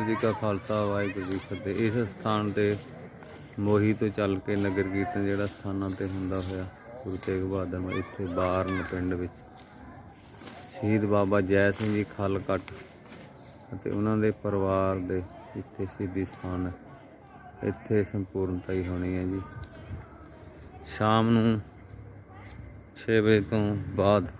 ਵਾਹਿਗੁਰੂ ਜੀ ਕਾ ਖਾਲਸਾ, ਵਾਹਿਗੁਰੂ ਜੀ ਫਤਿਹ। ਇਸ ਸਥਾਨ ਤੇ ਮੋਹੀ ਤੋਂ ਚੱਲ ਕੇ ਨਗਰ ਕੀਰਤਨ ਜਿਹੜਾ ਸਥਾਨਾਂ ਤੇ ਹੁੰਦਾ ਹੋਇਆ, ਗੁਰੂ ਤੇਗ ਬਹਾਦਰ ਇੱਥੇ ਬਾਰਨ ਪਿੰਡ ਵਿੱਚ। ਸ਼ਹੀਦ ਬਾਬਾ ਜੈ ਸਿੰਘ ਜੀ ਖਲਕਟ ਅਤੇ ਉਹਨਾਂ ਦੇ ਪਰਿਵਾਰ ਦੇ ਇੱਥੇ ਸ਼ਹੀਦੀ ਸਥਾਨ ਹੈ। ਇੱਥੇ ਸੰਪੂਰਨਤਾ ਹੀ ਹੋਣੀ ਹੈ ਜੀ। ਸ਼ਾਮ ਨੂੰ 6 ਵਜੇ ਤੋਂ ਬਾਅਦ